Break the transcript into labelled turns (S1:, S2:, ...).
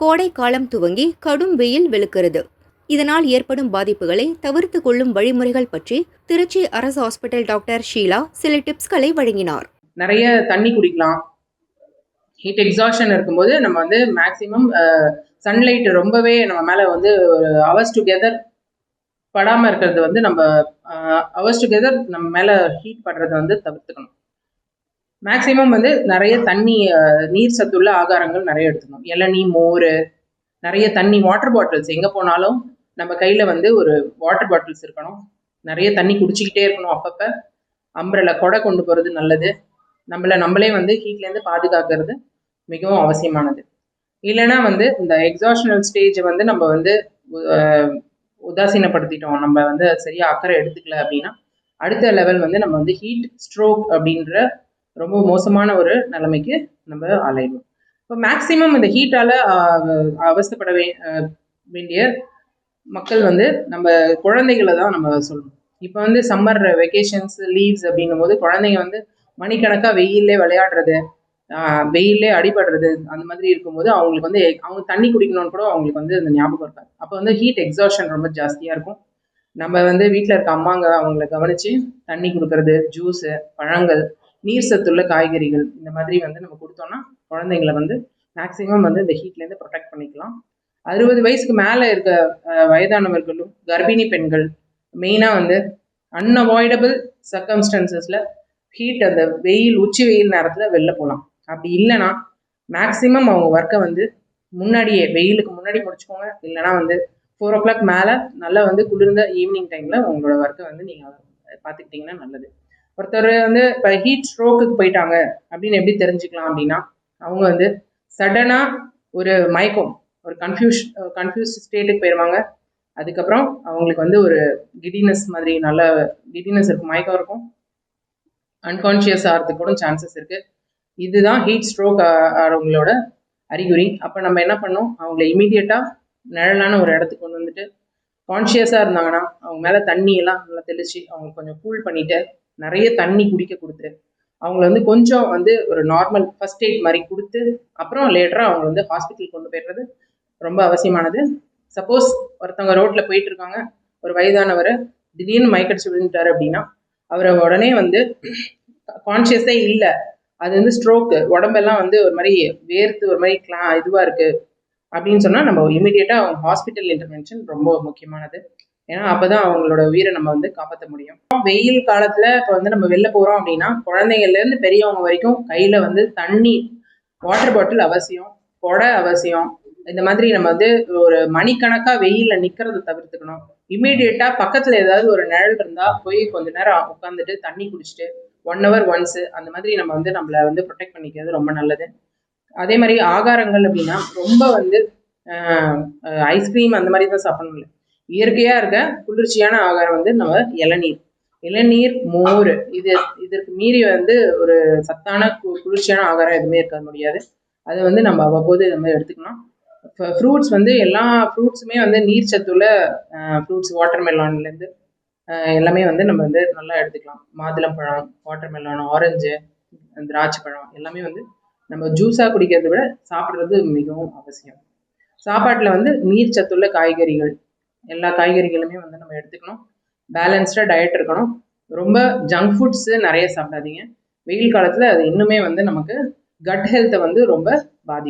S1: கோடை காலம் துவங்கி கடும் வெயில் வெளுக்கிறது. இதனால் ஏற்படும் பாதிப்புகளை தவிர்த்து கொள்ளும் வழிமுறைகள் பற்றி திருச்சி அரசு ஹாஸ்பிட்டல் டாக்டர் ஷீலா சில டிப்ஸ்களை வழங்கினார்.
S2: நிறைய தண்ணி குடிக்கலாம். ஹீட் எக்ஸாஷன் இருக்கும்போது நம்ம வந்து மேக்ஸிமம் சன்லைட் ரொம்பவே நம்ம மேலே வந்து ஒரு அவர்ஸ் டுகெதர் படாமல் இருக்கிறது வந்து நம்ம அவர்ஸ் டுகெதர் நம்ம மேலே ஹீட் படுறதை வந்து தவிர்த்துக்கணும். மேக்சிமம் வந்து நிறைய தண்ணி நீர் சத்துள்ள ஆகாரங்கள் நிறைய எடுத்துக்கணும். இளநீ மோர் நிறைய தண்ணி வாட்டர் பாட்டில்ஸ் எங்கே போனாலும் நம்ம கையில் வந்து ஒரு வாட்டர் பாட்டில்ஸ் இருக்கணும். நிறைய தண்ணி குடிச்சிக்கிட்டே இருக்கணும் அப்பப்போ. அம்பரலை கொடை கொண்டு போகிறது நல்லது. நம்மளை நம்மளே வந்து ஹீட்லேருந்து பாதுகாக்கிறது மிகவும் அவசியமானது. இல்லைன்னா வந்து இந்த எக்ஸாஷனல் ஸ்டேஜை வந்து நம்ம வந்து உதாசீனப்படுத்திட்டோம். நம்ம வந்து சரியாக அக்கறை எடுத்துக்கல அப்படின்னா அடுத்த லெவல் வந்து நம்ம வந்து ஹீட் ஸ்ட்ரோக் அப்படின்ற ரொம்ப மோசமான ஒரு நிலைமைக்கு நம்ம அலைவோம் இப்போ மேக்சிமம் இந்த ஹீட்டால் அவஸ்தப்பட வே வேண்டிய மக்கள் வந்து நம்ம குழந்தைகளை தான் நம்ம சொல்லணும். இப்போ வந்து சம்மர் வெக்கேஷன்ஸ் லீவ்ஸ் அப்படின்னும் போது குழந்தைங்க வந்து மணிக்கணக்காக வெயிலே விளையாடுறது வெயிலே அடிபடுறது அந்த மாதிரி இருக்கும்போது அவங்களுக்கு வந்து அவங்க தண்ணி குடிக்கணும்னு கூட அவங்களுக்கு வந்து அந்த ஞாபகம் இருக்காது. அப்போ வந்து ஹீட் எக்ஸாஷன் ரொம்ப ஜாஸ்தியாக இருக்கும். நம்ம வந்து வீட்டில் இருக்க அம்மாங்க அவங்கள கவனித்து தண்ணி கொடுக்கறது ஜூஸு பழங்கள் நீர் சத்துள்ள காய்கறிகள் இந்த மாதிரி வந்து நம்ம கொடுத்தோம்னா குழந்தைங்கள வந்து மேக்சிமம் வந்து இந்த ஹீட்லேருந்து ப்ரொடெக்ட் பண்ணிக்கலாம். அறுபது வயசுக்கு மேலே இருக்க வயதானவர்களும் கர்ப்பிணி பெண்கள் மெயினாக வந்து அன்அவாய்டபிள் சர்க்கம்ஸ்டன்சஸில் ஹீட் அந்த வெயில் உச்சி வெயில் நேரத்தில் வெளில போகலாம். அப்படி இல்லைன்னா மேக்ஸிமம் அவங்க ஒர்க்கை வந்து முன்னாடியே வெயிலுக்கு முன்னாடி முடிச்சுக்கோங்க. இல்லைன்னா வந்து ஃபோர் ஓ கிளாக் மேலே நல்லா வந்து குளிர்ந்த ஈவினிங் டைமில் உங்களோட ஒர்க்கை வந்து நீங்கள் பார்த்துக்கிட்டிங்கன்னா நல்லது. ஒருத்தர் வந்து இப்போ ஹீட் ஸ்ட்ரோக்குக்கு போயிட்டாங்க அப்படின்னு எப்படி தெரிஞ்சுக்கலாம் அப்படின்னா அவங்க வந்து சடனாக ஒரு மயக்கம் ஒரு கன்ஃபியூஷ் கன்ஃபியூஸ் ஸ்டேட்டுக்கு போயிடுவாங்க அதுக்கப்புறம் அவங்களுக்கு வந்து ஒரு கிடினஸ் மாதிரி நல்ல கிடினஸ் இருக்கும் மயக்கம் இருக்கும். அன்கான்ஷியஸ் ஆகிறதுக்கு கூட சான்சஸ் இருக்குது இதுதான் ஹீட் ஸ்ட்ரோக் ஆகிறவங்களோட அறிகுறி. அப்போ நம்ம என்ன பண்ணோம் அவங்கள இமீடியட்டாக நிழலான ஒரு இடத்துக்கு கொண்டு வந்துட்டு கான்ஷியஸாக இருந்தாங்கன்னா அவங்க மேலே தண்ணியெல்லாம் நல்லா தெளித்து அவங்க கொஞ்சம் கூல் பண்ணிவிட்டு நிறைய தண்ணி குடிக்க கொடுத்து அவங்கள வந்து கொஞ்சம் வந்து ஒரு நார்மல் ஃபர்ஸ்ட் எய்ட் மாதிரி கொடுத்து அப்புறம் லேட்டராக அவங்க வந்து ஹாஸ்பிட்டல் கொண்டு போயிடுறது ரொம்ப அவசியமானது. சப்போஸ் ஒருத்தவங்க ரோட்டில் போயிட்டு இருக்காங்க ஒரு வயதானவர் திடீர்னு மயக்கடிச்சு விழுந்துட்டாரு அப்படின்னா அவரை உடனே வந்து கான்ஷியஸே இல்லை. அது வந்து ஸ்ட்ரோக்கு உடம்பெல்லாம் வந்து ஒரு மாதிரி வேர்த்து ஒரு மாதிரி கிளா இதுவாக இருக்குது அப்படின்னு சொன்னால் நம்ம இமீடியட்டாக அவங்க ஹாஸ்பிட்டல் இன்டர்வென்ஷன் ரொம்ப முக்கியமானது. ஏன்னா அப்போ தான் அவங்களோட உயிரை நம்ம வந்து காப்பாற்ற முடியும். வெயில் காலத்தில் இப்போ வந்து நம்ம வெளில போகிறோம் அப்படின்னா குழந்தைங்கள்லேருந்து பெரியவங்க வரைக்கும் கையில் வந்து தண்ணி வாட்டர் பாட்டில் அவசியம் கொடை அவசியம். இந்த மாதிரி நம்ம வந்து ஒரு மணிக்கணக்காக வெயிலில் நிற்கிறத தவிர்த்துக்கணும். இமீடியட்டா பக்கத்தில் ஏதாவது ஒரு நிழல் இருந்தால் போய் கொஞ்ச நேரம் உட்காந்துட்டு தண்ணி குடிச்சிட்டு ஒன் ஹவர் ஒன்ஸு அந்த மாதிரி நம்ம வந்து நம்மளை வந்து ப்ரொடெக்ட் பண்ணிக்கிறது ரொம்ப நல்லது. அதே மாதிரி ஆகாரங்கள் அப்படின்னா ரொம்ப வந்து ஐஸ்கிரீம் அந்த மாதிரி தான் சாப்பிடணும். இயற்கையாக இருக்க குளிர்ச்சியான ஆகாரம் வந்து நம்ம இளநீர். இளநீர் மோர். இது இதற்கு மீறி வந்து ஒரு சத்தான கு- குளிர்ச்சியான ஆகாரம் எதுவுமே இருக்க முடியாது. அதை வந்து நம்ம அவ்வப்போது இந்த மாதிரி எடுத்துக்கலாம் ஃப்ரூட்ஸ் வந்து எல்லா ஃப்ரூட்ஸுமே வந்து நீர் சத்துள்ள ஃப்ரூட்ஸ் வாட்டர் மெலான்லேருந்து எல்லாமே வந்து நம்ம வந்து நல்லா எடுத்துக்கலாம். மாதுளம்பழம் வாட்டர்மெலான் ஆரஞ்சு திராட்சை பழம் எல்லாமே வந்து நம்ம ஜூஸாக குடிக்கிறதை விட சாப்பிட்றது மிகவும் அவசியம். சாப்பாட்டில் வந்து நீர் சத்துள்ள காய்கறிகள் எல்லா காய்கறிகளுமே வந்து நம்ம எடுத்துக்கணும். பேலன்ஸ்டாக டயட் இருக்கணும். ரொம்ப ஜங்க் ஃபுட்ஸு நிறைய சாப்பிடாதீங்க. வெயில் காலத்தில் அது இன்னுமே வந்து நமக்கு கட் ஹெல்த்தை வந்து ரொம்ப பாதிக்கும்.